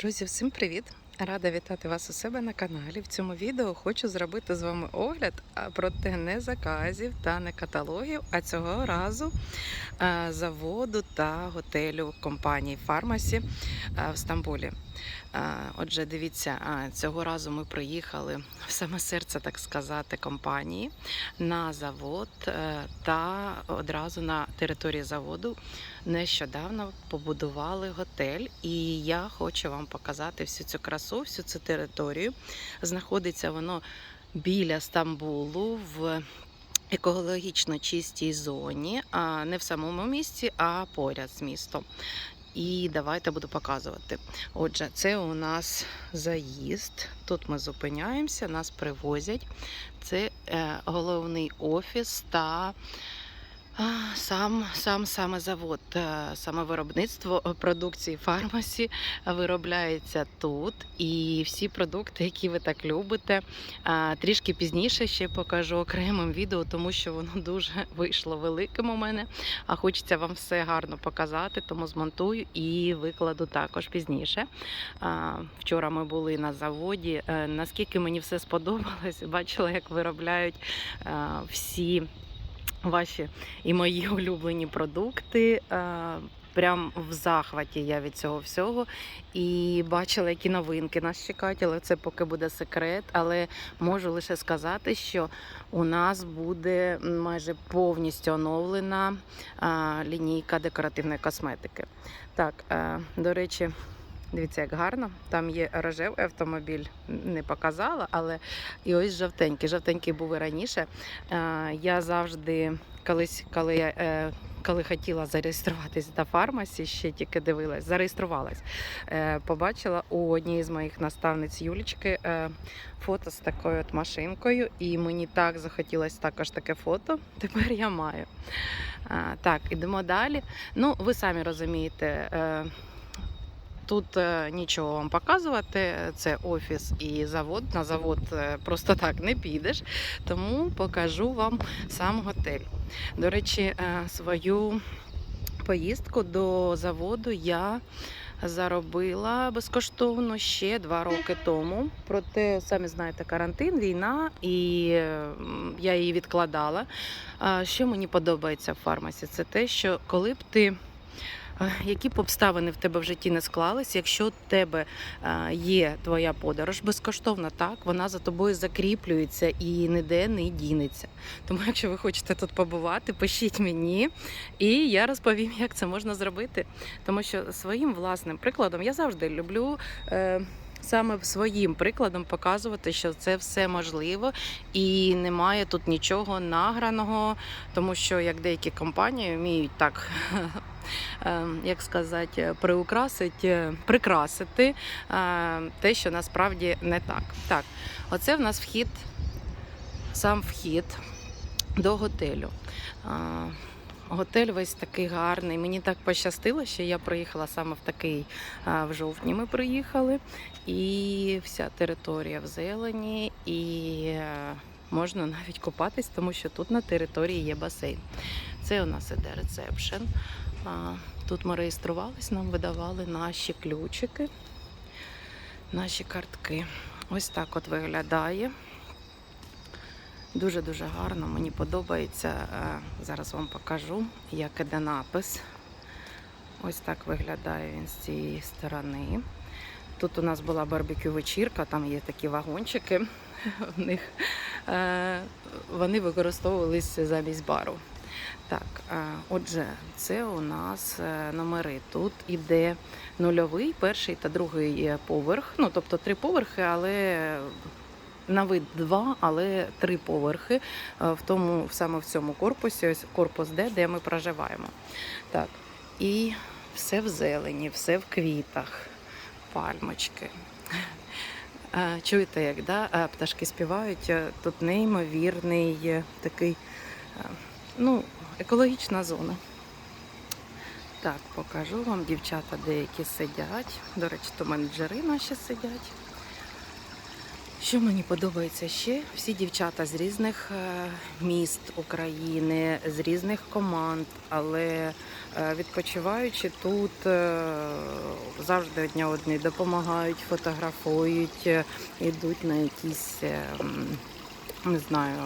Друзі, всім привіт! Рада вітати вас у себе на каналі. В цьому відео хочу зробити з вами огляд, проте не заказів та не каталогів, а цього разу заводу та готелю компанії Фармасі в Стамбулі. Отже, дивіться, цього разу ми приїхали в саме серце, так сказати, компанії на завод е, та одразу на території заводу нещодавно побудували готель, і я хочу вам показати всю цю красу, всю цю територію. Знаходиться воно біля Стамбулу в екологічно чистій зоні, а не в самому місті, а поряд з містом. І давайте буду показувати. Отже, це у нас заїзд. Тут ми зупиняємося, нас привозять. Це е, головний офіс та Сам, сам саме завод, е, саме виробництво е, продукції фармасі виробляється тут. І всі продукти, які ви так любите, трішки пізніше ще покажу окремим відео, тому що воно дуже вийшло великим у мене. А хочеться вам все гарно показати, тому змонтую і викладу також пізніше. Вчора ми були на заводі. Е, Наскільки мені все сподобалось, бачила, як виробляють всі ваші і мої улюблені продукти. Е, Прям в захваті я від цього всього. І бачила, які новинки нас чекають, але це поки буде секрет. Але можу лише сказати, що у нас буде майже повністю оновлена а, лінійка декоративної косметики. Так, е, до речі. Дивіться, як гарно. Там є рожевий автомобіль, не показала, але і ось жовтенький. Жовтенький був і раніше. Е, Я завжди колись, коли я е, коли хотіла зареєструватись до фармасі, ще тільки дивилась, зареєструвалась. Е, Побачила у одній з моїх наставниць Юлічки фото з такою от машинкою, і мені так захотілося також таке фото. Тепер я маю. Так, ідемо далі. Ну, ви самі розумієте. Тут е, нічого вам показувати, це офіс і завод. На завод е, просто так не підеш, тому покажу вам сам готель. До речі, е, свою поїздку до заводу я заробила безкоштовно ще два роки тому. Проте, самі знаєте, карантин, війна, і я її відкладала. Що мені подобається в фармасі, це те, що коли б ти. Які б обставини в тебе в житті не склались, якщо в тебе е, є твоя подорож безкоштовна, так вона за тобою закріплюється і ніде не дінеться. Тому, якщо ви хочете тут побувати, пишіть мені, і я розповім, як це можна зробити. Тому що своїм власним прикладом я завжди люблю. Е, Саме своїм прикладом показувати, що це все можливо і немає тут нічого награного, тому що як деякі компанії вміють так, е, як сказати, приукрасити, прикрасити е, те, що насправді не так. Так, оце в нас вхід, сам вхід до готелю. Готель весь такий гарний. Мені так пощастило, що я приїхала саме в такий в жовтні. Ми приїхали, і вся територія в зелені, і е, можна навіть купатись, тому що тут на території є басейн. Це у нас іде ресепшн. А, Тут ми реєструвались, нам видавали наші ключики, наші картки. Ось так от виглядає. Дуже-дуже гарно, мені подобається. Е, Зараз вам покажу, як іде напис. Ось так виглядає він з цієї сторони. Тут у нас була барбекю вечірка, там є такі вагончики. В них е, вони використовувалися замість бару. Так, е, отже, це у нас номери. Тут іде нульовий, перший та другий поверх. Ну, тобто три поверхи, але на вид два, але три поверхи е, в тому саме в цьому корпусі, ось корпус Д, де ми проживаємо. Так, і все в зелені, все в квітах, пальмочки. Е, Чуєте, як да? е, пташки співають? Тут неймовірний такий, ну, екологічна зона. Так, покажу вам, дівчата деякі сидять. До речі, то менеджери наші сидять. Що мені подобається ще? Всі дівчата з різних е, міст України, з різних команд, але е, відпочиваючи тут, е, завжди одні одні допомагають, фотографують, ідуть на якісь, е, не знаю.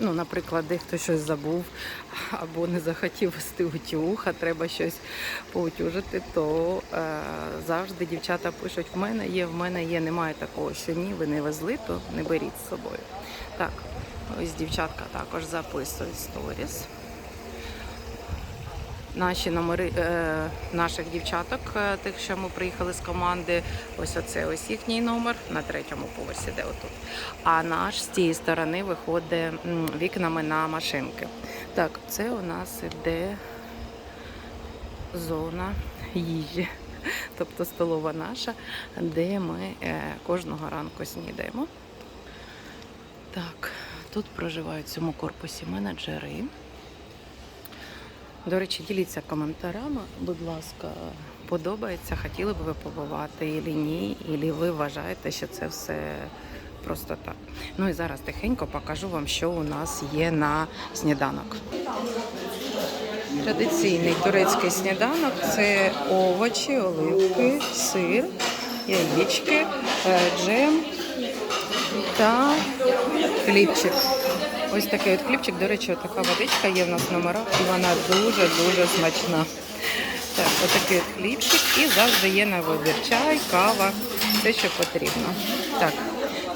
Ну, наприклад, дехто щось забув або не захотів вести утюг, а треба щось поутюжити, то е, завжди дівчата пишуть: в мене є, в мене є. Немає такого, що ні, ви не везли, то не беріть з собою. Так, ось дівчатка також записують сторіс. Наші номери е, наших дівчаток, е, тих, що ми приїхали з команди, ось оце ось їхній номер на третьому поверсі, де отут. А наш з цієї сторони виходить вікнами на машинки. Так, це у нас іде зона їжі, тобто столова наша, де ми е, кожного ранку снідаємо. Так, тут проживають в цьому корпусі менеджери. До речі, діліться коментарями, будь ласка, подобається, хотіли б ви побувати і ні, і ви вважаєте, що це все просто так. Ну і зараз тихенько покажу вам, що у нас є на сніданок. Традиційний турецький сніданок це овочі, оливки, сир, яєчки, е, джем та хлібчик. Ось такий от хлібчик, до речі, така водичка є в нас в номерах, і вона дуже-дуже смачна. Так, отакий от хлібчик і завжди є на вибір чай, кава, все, що потрібно. Так,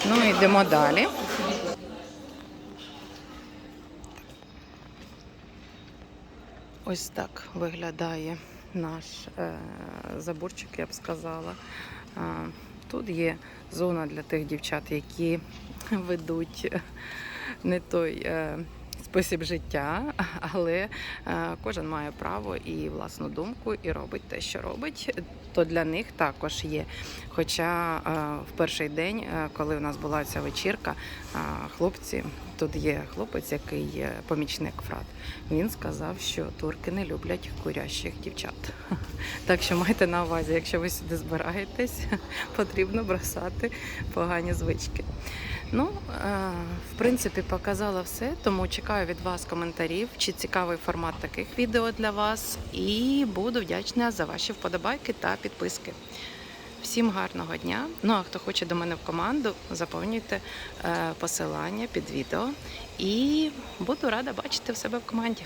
ну йдемо далі. Ось так виглядає наш е, заборчик, я б сказала. Е, тут є зона для тих дівчат, які ведуть не той е, спосіб життя, але е, кожен має право і власну думку, і робить те, що робить. То для них також є. Хоча е, в перший день, коли у нас була ця вечірка, хлопці, тут є хлопець, який є помічник фрат. Він сказав, що турки не люблять курящих дівчат. Так що майте на увазі, якщо ви сюди збираєтесь, потрібно бросати погані звички. Ну, е, в принципі, показала все, тому чекаю від вас коментарів, чи цікавий формат таких відео для вас. І буду вдячна за ваші вподобайки та підписки. Всім гарного дня. Ну а хто хоче до мене в команду, заповнюйте е, посилання під відео. І буду рада бачити в себе в команді.